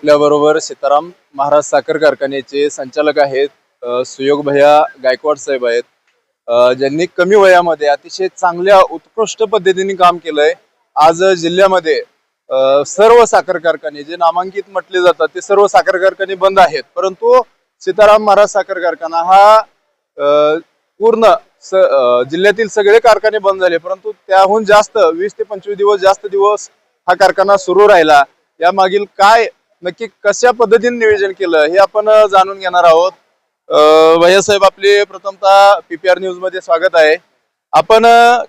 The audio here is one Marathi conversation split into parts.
आपल्याबरोबर सीताराम महाराज साखर कारखान्याचे संचालक आहेत सुयोग भैया गायकवाड साहेब आहेत. ज्यांनी कमी वयामध्ये अतिशय चांगल्या उत्कृष्ट पद्धतीने काम केलंय. आज जिल्ह्यामध्ये सर्व साखर कारखाने जे नामांकित म्हटले जातात ते सर्व साखर कारखाने बंद आहेत. परंतु सीताराम महाराज साखर कारखाना हा पूर्ण स जिल्ह्यातील सगळे कारखाने बंद झाले. परंतु त्याहून जास्त वीस ते पंचवीस दिवस जास्त दिवस हा कारखाना सुरू राहिला. या मागील काय नक्की कशा पद्धतीने नियोजन केलं हे आपण जाणून घेणार आहोत. भैया साहेब आपले प्रथमतः पीपीआर न्यूजमध्ये स्वागत आहे. आपण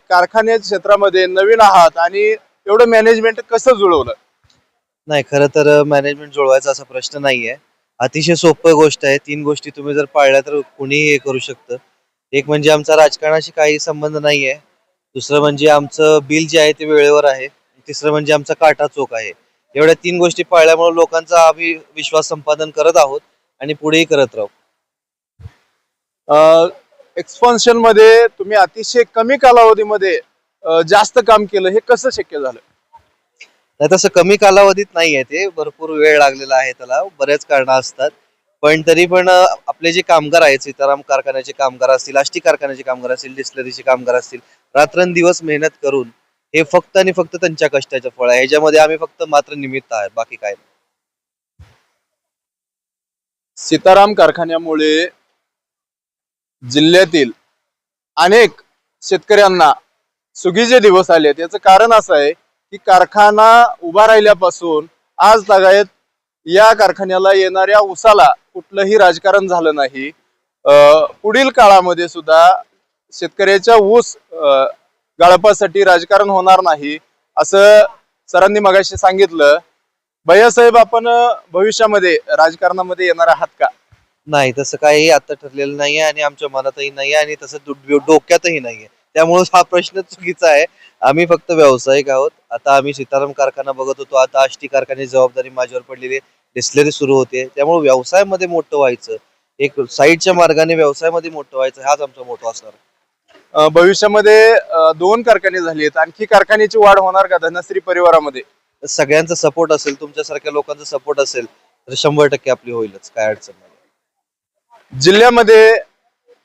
कारखान्या क्षेत्रामध्ये नवीन आहात आणि एवढं मॅनेजमेंट कसं जुळवलं? नाही खरं तर मॅनेजमेंट जुळवायचा असा प्रश्न नाहीये. अतिशय सोपं गोष्ट आहे. तीन गोष्टी तुम्ही जर पाळल्या तर कुणीही हे करू शकतं. एक म्हणजे आमचा राजकारणाशी काही संबंध नाहीये. दुसरं म्हणजे आमचं बिल जे आहे ते वेळेवर आहे. तिसरं म्हणजे आमचा काटा चोख आहे. एवढ्या तीन गोष्टी पाळल्यामुळे लोकांचा आम्ही विश्वास संपादन करत आहोत आणि पुढेही करत राहू. एक्सपान्शनमध्ये तुम्ही अतिशय कमी कालावधीमध्ये जास्त काम केलं. हे कसं शक्य झालं? नाही तसं कमी कालावधीत नाहीये ते. भरपूर वेळ लागलेला आहे त्याला. बऱ्याच कारणं असतात. पण तरी पण आपले जे कामगार आहेत सीताराम कारखान्याचे कामगार असतील आष्टी कारखान्याचे कामगार असतील डिस्लरीचे कामगार असतील रात्रंदिवस मेहनत करून हे फक्त आणि फक्त त्यांच्या कष्टाचं फळ आहे. ह्याच्यामध्ये आम्ही फक्त मात्र निमित्त आहे. बाकी काय नाही. सीताराम कारखान्यामुळे जिल्ह्यातील अनेक शेतकऱ्यांना सुगीचे दिवस आले याचं कारण असं आहे की कारखाना उभा राहिल्यापासून आज तागायत या कारखान्याला येणाऱ्या उसाला कुठलंही राजकारण झालं नाही. अं, पुढील काळामध्ये सुद्धा शेतकऱ्याच्या ऊस अं, गाळपासाठी राजकारण होणार नाही असं सरांनी मगाशी सांगितलं. भैयासाहेब आपण भविष्यामध्ये राजकारणामध्ये येणार आहात का? नाही तसं काही आता ठरलेलं नाहीये आणि आमच्या मनातही नाहीये आणि तसं डोक्यातही नाहीये. त्यामुळे हा प्रश्न चुकीचा आहे. आम्ही फक्त व्यावसायिक आहोत. आता आम्ही सीताराम कारखाना बघत होतो. आता आष्टी कारखान्याची जबाबदारी माझ्यावर पडलेली डिस्लरी सुरू होते. त्यामुळे व्यवसायामध्ये मोठं व्हायचं. एक साईडच्या मार्गाने व्यवसायामध्ये मोठं व्हायचं. हाच आमचा मोठा असणार भविष्यामध्ये दोन कारखाने झाले आहेत. आणखी कारखान्याची वाढ होणार का धनश्री परिवारामध्ये? सगळ्यांचा सपोर्ट असेल तुमच्यासारख्या लोकांचा सपोर्ट असेल तर शंभर टक्के आपली होईलच काय अडचण नाही. जिल्ह्यामध्ये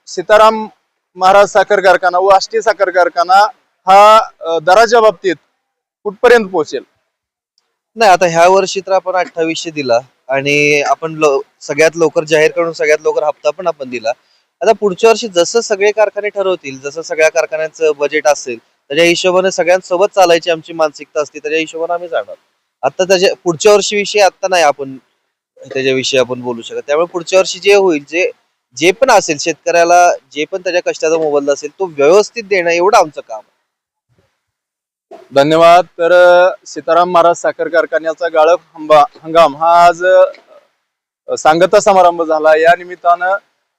सीताराम महाराज साखर कारखाना व आष्टी साखर कारखाना हा दराच्या बाबतीत कुठपर्यंत पोहोचेल? नाही आता ह्या वर्षी तर आपण अठ्ठावीसशे दिला आणि आपण लो- सगळ्यात लवकर जाहीर करून सगळ्यात लवकर हप्ता पण आपण दिला. आता पुढच्या वर्षी जसं सगळे कारखाने ठरवतील जसं सगळ्या कारखान्यांचं बजेट असेल त्याच्या हिशोबाने सगळ्यांसोबत चालायची आमची मानसिकता असते त्याच्या हिशोबाने आम्ही जाणार. आता त्याच्या पुढच्या वर्षीविषयी आता नाही आपण त्याच्याविषयी आपण बोलू शकत. त्यामुळे पुढच्या वर्षी जे होईल जे जे पण असेल शेतकऱ्याला जे पण त्याच्या कष्टाचा मोबदला असेल तो व्यवस्थित देणं एवढं आमचं काम आहे. धन्यवाद. तर सीताराम महाराज साखर कारखान्याचा गाळप हंबा हंगाम हा आज सांगता समारंभ झाला. या निमित्तानं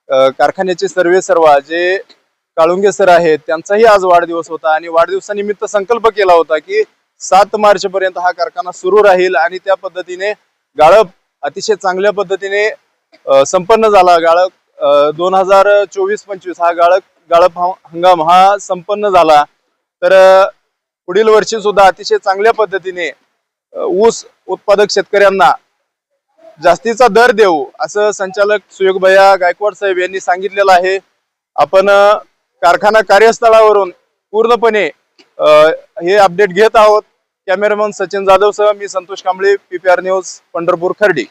कारखान्याचे सर्वे सर्वा जे काळुंगे सर आहेत त्यांचाही आज वाढदिवस होता आणि वाढदिवसानिमित्त संकल्प केला होता की सात मार्च पर्यंत हा कारखाना सुरू राहील आणि त्या पद्धतीने गाळप अतिशय चांगल्या पद्धतीने संपन्न झाला. गाळप दोन हजार चोवीस पंचवीस हा गाळप गाळप हंगाम हा संपन्न झाला. तर पुढील वर्षी सुद्धा अतिशय चांगल्या पद्धतीने ऊस उत्पादक शेतकऱ्यांना जास्तीचा दर देऊ असं संचालक सुयोगभया गायकवाड साहेब यांनी सांगितलेलं आहे. आपण कारखाना कार्यस्थळावरून पूर्णपणे हे अपडेट घेत आहोत. कॅमेरामन सचिन जाधव सह मी संतोष कांबळे पीपीआर न्यूज पंढरपूर खर्डी.